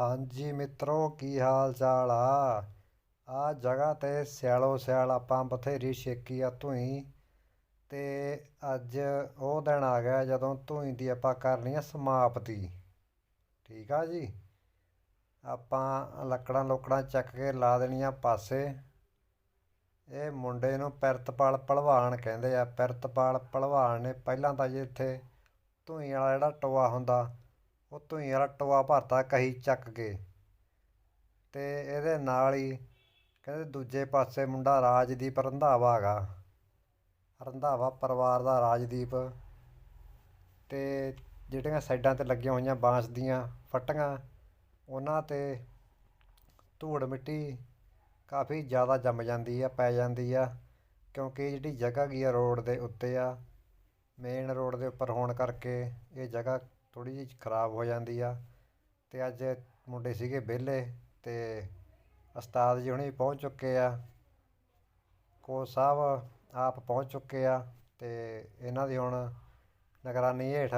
ਹਾਂਜੀ ਮਿੱਤਰੋ, ਕੀ ਹਾਲ ਚਾਲ ਆ? ਆ ਜਗ੍ਹਾ ਤੇ ਸਿਆਲੋ ਸਿਆਲ ਆਪਾਂ ਬਥੇਰੀ ਛੇਕੀ ਆ ਧੂਈ ਤੇ ਅੱਜ ਉਹ ਦਿਨ ਆ ਗਿਆ ਜਦੋਂ ਧੂਈ ਦੀ ਆਪਾਂ ਕਰਨੀ ਆ ਸਮਾਪਤੀ। ਠੀਕ ਆ ਜੀ? ਆਪਾਂ ਲੱਕੜਾਂ ਲੋਕੜਾਂ ਚੱਕ ਕੇ ਲਾ ਦੇਣੀਆਂ ਪਾਸੇ। ਇਹ ਮੁੰਡੇ ਨੂੰ ਪਿਰਤਪਾਲ ਭਲਵਾਨ ਕਹਿੰਦੇ ਆ। ਪਿਰਤਪਾਲ ਭਲਵਾਨ ਨੇ ਪਹਿਲਾਂ ਤਾਂ ਜੀ ਇੱਥੇ ਧੂਈ ਵਾਲਾ ਜਿਹੜਾ ਟੋਆ ਹੁੰਦਾ ਉਹ ਧੂਈ ਵਾਲਾ ਟੋਆ ਭਰਤਾ ਕਹੀ ਚੱਕ ਕੇ। ਤੇ ਇਹਦੇ ਨਾਲ ਹੀ ਕਹਿੰਦੇ ਦੂਜੇ ਪਾਸੇ ਮੁੰਡਾ ਰਾਜਦੀਪ ਰੰਧਾਵਾ ਹੈਗਾ। ਰੰਧਾਵਾ ਪਰਿਵਾਰ ਦਾ ਰਾਜਦੀਪ। ਤੇ ਜਿਹੜੀਆਂ ਸਾਈਡਾਂ ਤੇ ਲੱਗੀਆਂ ਹੋਈਆਂ ਬਾਂਸ ਦੀਆਂ ਫਟੀਆਂ, ਉਹਨਾਂ ਤੇ ਧੂੜ ਮਿੱਟੀ ਕਾਫੀ ਜ਼ਿਆਦਾ ਜੰਮ ਜਾਂਦੀ ਆ, ਪੈ ਜਾਂਦੀ ਆ, ਕਿਉਂਕਿ ਜਿਹੜੀ ਜਗ੍ਹਾ ਗਈ ਆ ਰੋਡ ਦੇ ਉੱਤੇ ਆ ਮੇਨ ਰੋਡ ਦੇ ਉੱਪਰ ਹੋਣ ਕਰਕੇ ਇਹ ਜਗ੍ਹਾ ਥੋੜ੍ਹੀ ਜਿਹੀ ਖਰਾਬ ਹੋ ਜਾਂਦੀ ਆ ਅਤੇ ਅੱਜ ਮੁੰਡੇ ਸੀਗੇ ਵਿਹਲੇ ਅਤੇ ਉਸਤਾਦ ਜੀ ਹੁਣੀ ਪਹੁੰਚ ਚੁੱਕੇ ਆ। ਕੋਚ ਸਾਹਿਬ ਆਪ ਪਹੁੰਚ ਚੁੱਕੇ ਆ ਅਤੇ ਇਹਨਾਂ ਦੀ ਹੁਣ ਨਿਗਰਾਨੀ ਹੇਠ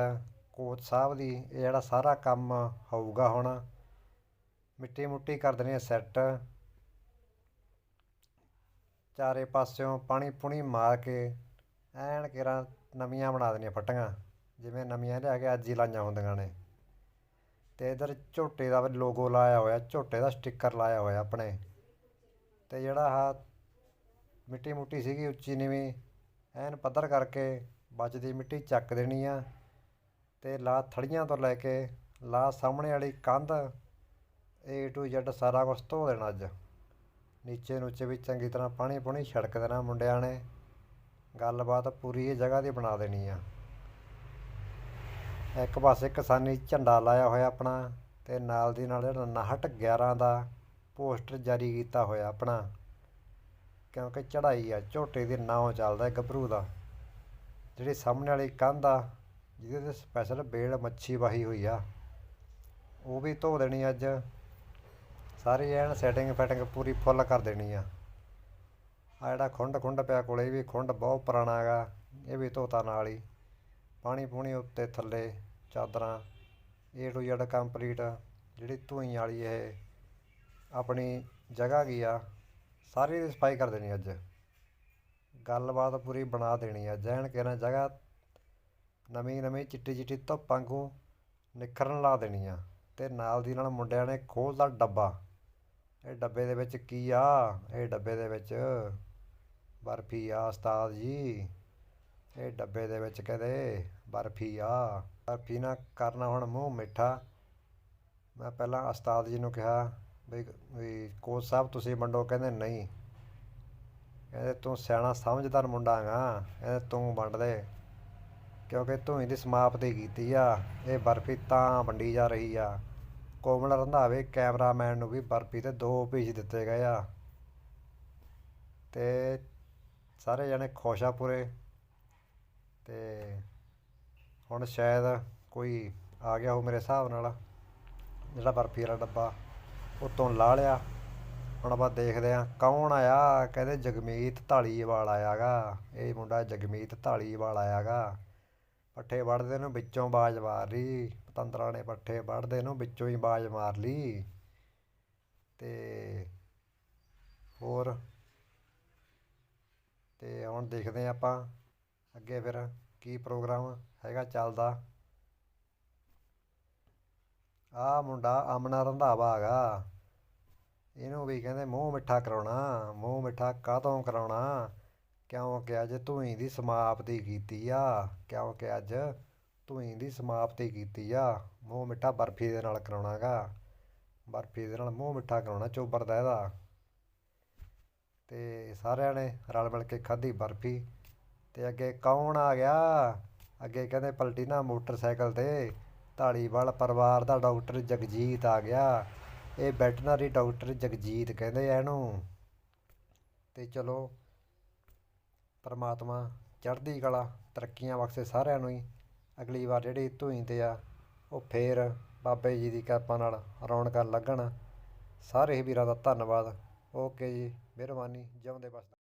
ਕੋਚ ਸਾਹਿਬ ਦੀ ਇਹ ਜਿਹੜਾ ਸਾਰਾ ਕੰਮ ਹੋਊਗਾ ਹੁਣ, ਮਿੱਟੀ ਮੁੱਟੀ ਕਰ ਦੇਣੀ ਸੈੱਟ। ਚਾਰੇ ਪਾਸਿਓਂ ਪਾਣੀ ਪੁਣੀ ਮਾਰ ਕੇ ਐਨ ਕਿਰਾਂ ਨਵੀਆਂ ਬਣਾ ਦੇਣੀਆਂ ਫੱਟੀਆਂ। ਜਿਵੇਂ ਨਵੀਆਂ ਲਿਆ ਕੇ ਅੱਜ ਹੀ ਲਾਈਆਂ ਹੁੰਦੀਆਂ ਨੇ। ਤੇ ਇਧਰ ਝੋਟੇ ਦਾ ਲੋਗੋ ਲਾਇਆ ਹੋਇਆ, ਝੋਟੇ ਦਾ ਸਟicker ਲਾਇਆ ਹੋਇਆ ਆਪਣੇ। ਤੇ ਜਿਹੜਾ ਆ ਮਿੱਟੀ ਮੁੱਟੀ ਸੀਗੀ ਉੱਚੀ ਨੀਵੀਂ, ਐਨ ਪੱਧਰ ਕਰਕੇ ਬਚਦੀ ਮਿੱਟੀ ਚੱਕ ਦੇਣੀ ਆ। ਤੇ ਲਾ ਥੜੀਆਂ ਤੋਂ ਲੈ ਕੇ ਲਾ ਸਾਹਮਣੇ ਵਾਲੀ ਕੰਧ, A to Z ਸਾਰਾ ਕੁਝ ਧੋ ਦੇਣਾ ਅੱਜ। ਨੀਚੇ ਨੂਚੇ ਵੀ ਚੰਗੀ ਤਰ੍ਹਾਂ ਪਾਣੀ ਪੁਣੀ ਛਿੜਕ ਦੇਣਾ ਮੁੰਡਿਆਂ ਨੇ। ਗੱਲਬਾਤ ਪੂਰੀ ਇਹ ਜਗ੍ਹਾ ਦੀ ਬਣਾ ਦੇਣੀ ਆ। ਇੱਕ ਪਾਸੇ ਕਿਸਾਨੀ ਝੰਡਾ ਲਾਇਆ ਹੋਇਆ ਆਪਣਾ ਤੇ ਨਾਲ ਦੀ ਨਾਲ ਜਿਹੜਾ 59 11 ਦਾ ਪੋਸਟਰ ਜਾਰੀ ਕੀਤਾ ਹੋਇਆ ਆਪਣਾ। ਕਿਉਂਕਿ ਚੜਾਈ ਆ, ਝੋਟੇ ਦੇ ਨਾਂ ਚੱਲਦਾ ਗੱਭਰੂ ਦਾ। ਜਿਹੜੀ ਸਾਹਮਣੇ ਵਾਲੀ ਕੰਧ ਆ, ਜਿਹਦੇ ਤੇ ਸਪੈਸ਼ਲ ਬੇੜ ਮੱਛੀ ਵਾਹੀ ਹੋਈ ਆ, ਉਹ ਵੀ ਧੋ ਦੇਣੀ ਅੱਜ। ਸਾਰੀ ਐਨ ਸੈਟਿੰਗ ਫੈਟਿੰਗ ਪੂਰੀ ਫੁੱਲ ਕਰ ਦੇਣੀ ਆ। ਆ ਜਿਹੜਾ ਖੁੰਡ ਖੁੰਡ ਪਿਆ ਕੋਲੇ ਵੀ ਖੁੰਡ ਬਹੁਤ ਪੁਰਾਣਾ ਹੈਗਾ, ਇਹ ਵੀ ਧੋਤਾ ਨਾਲ ਹੀ। ਪਾਣੀ ਪੂਣੀ ਉੱਤੇ ਥੱਲੇ ਚਾਦਰਾਂ ਏ ਟੂ ਜ਼ੈਡ ਕੰਪਲੀਟ ਜਿਹੜੀ ਧੂਈ ਵਾਲੀ ਇਹ ਆਪਣੀ ਜਗ੍ਹਾ ਗਈ ਆ, ਸਾਰੀ ਦੀ ਸਫ਼ਾਈ ਕਰ ਦੇਣੀ ਅੱਜ। ਗੱਲਬਾਤ ਪੂਰੀ ਬਣਾ ਦੇਣੀ ਆ, ਜੈਨ ਕਹਿਣਾ ਜਗ੍ਹਾ ਨਵੀਂ ਨਵੀਂ ਚਿੱਟੀ ਚਿੱਟੀ ਧੁੱਪ ਵਾਂਗੂ ਨਿਖਰਨ ਲਾ ਦੇਣੀ ਆ ਤੇ ਨਾਲ ਦੀ ਨਾਲ ਮੁੰਡਿਆਂ ਨੇ ਖੋਲਦਾ ਡੱਬਾ। ਇਹ ਡੱਬੇ ਦੇ ਵਿੱਚ ਕੀ ਆ? ਇਹ ਡੱਬੇ ਦੇ ਵਿੱਚ ਬਰਫੀ ਆ ਉਸਤਾਦ ਜੀ। ਇਹ ਡੱਬੇ ਦੇ ਵਿੱਚ ਕਹਿੰਦੇ ਬਰਫੀ ਆ। ਬਰਫੀ ਨਾ ਕਰਨਾ ਹੁਣ ਮੂੰਹ ਮਿੱਠਾ। ਮੈਂ ਪਹਿਲਾਂ ਉਸਤਾਦ ਜੀ ਨੂੰ ਕਿਹਾ ਵੀ ਵੀ ਕੋਚ ਸਾਹਿਬ ਤੁਸੀਂ ਵੰਡੋ। ਕਹਿੰਦੇ ਨਹੀਂ। ਕਹਿੰਦੇ ਤੂੰ ਸਿਆਣਾ ਸਮਝਦਾਰ ਮੁੰਡਾ ਹੈਗਾ ਕਹਿੰਦੇ ਤੂੰ ਵੰਡ ਦੇ। ਕਿਉਂਕਿ ਧੂਈ ਦੀ ਸਮਾਪਤੀ ਕੀਤੀ ਆ। ਇਹ ਬਰਫੀ ਤਾਂ ਵੰਡੀ ਜਾ ਰਹੀ ਆ। ਕੋਮਲ ਰੰਧਾਵੇ ਕੈਮਰਾਮੈਨ ਨੂੰ ਵੀ ਬਰਫੀ ਤੇ ਦੋ ਪੀਸ ਦਿੱਤੇ ਗਏ ਆ। ਤੇ ਸਾਰੇ ਜਣੇ ਖੁਸ਼ ਆ ਪੂਰੇ। ਤੇ ਹੁਣ ਸ਼ਾਇਦ ਕੋਈ ਆ ਗਿਆ ਉਹ ਮੇਰੇ ਹਿਸਾਬ ਨਾਲ, ਜਿਹੜਾ ਬਰਫੀ ਵਾਲਾ ਡੱਬਾ ਉਤੋਂ ਲਾ ਲਿਆ। ਹੁਣ ਆਪਾਂ ਦੇਖਦੇ ਆ ਕੌਣ ਆਇਆ, ਕਹਿੰਦੇ ਜਗਮੀਤ ਢਾਲੀਵਾਲ ਆਇਆਗਾ। ਇਹ ਮੁੰਡਾ ਜਗਮੀਤ ਢਾਲੀਵਾਲ ਆਇਆਗਾ। ਪੱਠੇ ਵੜਦੇ ਨੂੰ ਵਿੱਚੋਂ ਬਾਜ ਮਾਰ ਲਈ ਪਤੰਦਰਾਂ ਨੇ ਪੱਠੇ ਵੜਦੇ ਨੂੰ ਵਿੱਚੋਂ ਹੀ ਬਾਜ ਮਾਰ ਲਈ ਤੇ ਹੋਰ, ਤੇ ਹੁਣ ਦੇਖਦੇ ਆ ਆਪਾਂ ਅੱਗੇ ਫਿਰ ਕੀ ਪ੍ਰੋਗਰਾਮ ਹੈਗਾ ਚੱਲਦਾ? ਆ ਮੁੰਡਾ ਅਮਨਾ ਰੰਧਾਵਾ ਹੈਗਾ। ਇਹਨੂੰ ਵੀ ਕਹਿੰਦੇ ਮੂੰਹ ਮਿੱਠਾ ਕਰਾਉਣਾ, ਮੂੰਹ ਮਿੱਠਾ ਕਾਹਤੋਂ ਕਰਾਉਣਾ? ਕਿਉਂਕਿ ਅੱਜ ਧੂਈ ਦੀ ਸਮਾਪਤੀ ਕੀਤੀ ਆ, ਕਿਉਂਕਿ ਅੱਜ ਧੂਈ ਦੀ ਸਮਾਪਤੀ ਕੀਤੀ ਆ। ਮੂੰਹ ਮਿੱਠਾ ਬਰਫੀ ਦੇ ਨਾਲ ਕਰਾਉਣਾਗਾ। ਬਰਫੀ ਦੇ ਨਾਲ ਮੂੰਹ ਮਿੱਠਾ ਕਰਾਉਣਾ ਚੋਬਰ ਦਾ ਇਹਦਾ। ਤੇ ਸਾਰਿਆਂ ਨੇ ਰਲ ਮਿਲ ਕੇ ਖਾਧੀ ਬਰਫੀ। ਤੇ ਅੱਗੇ ਕੌਣ ਆ ਗਿਆ? ਅੱਗੇ ਕਹਿੰਦੇ ਪਲਟੀਨਾ ਮੋਟਰਸਾਈਕਲ ਤੇ। ਢਾਲੀਵਾਲ ਪਰਿਵਾਰ ਦਾ ਡਾਕਟਰ ਜਗਜੀਤ ਆ ਗਿਆ। ਇਹ ਵੈਟਰਨਰੀ ਡਾਕਟਰ ਜਗਜੀਤ ਕਹਿੰਦੇ ਆ ਇਹਨੂੰ। ਤੇ ਚਲੋ, ਪਰਮਾਤਮਾ ਚੜ੍ਹਦੀ ਕਲਾ, ਤਰੱਕੀਆਂ ਬਖਸ਼ੇ ਸਾਰਿਆਂ ਨੂੰ ਹੀ। ਅਗਲੀ ਵਾਰ ਜਿਹੜੀ ਧੂਈ ਤੇ ਆ, ਉਹ ਫੇਰ ਬਾਬੇ ਜੀ ਦੀ ਕਿਰਪਾ ਨਾਲ ਰੌਣਕਾਂ ਲੱਗਣ। ਸਾਰੇ ਹੀ ਵੀਰਾਂ ਦਾ ਧੰਨਵਾਦ। ਓਕੇ ਜੀ, ਮਿਹਰਬਾਨੀ, ਜਿਉਂਦੇ ਬਸਦੇ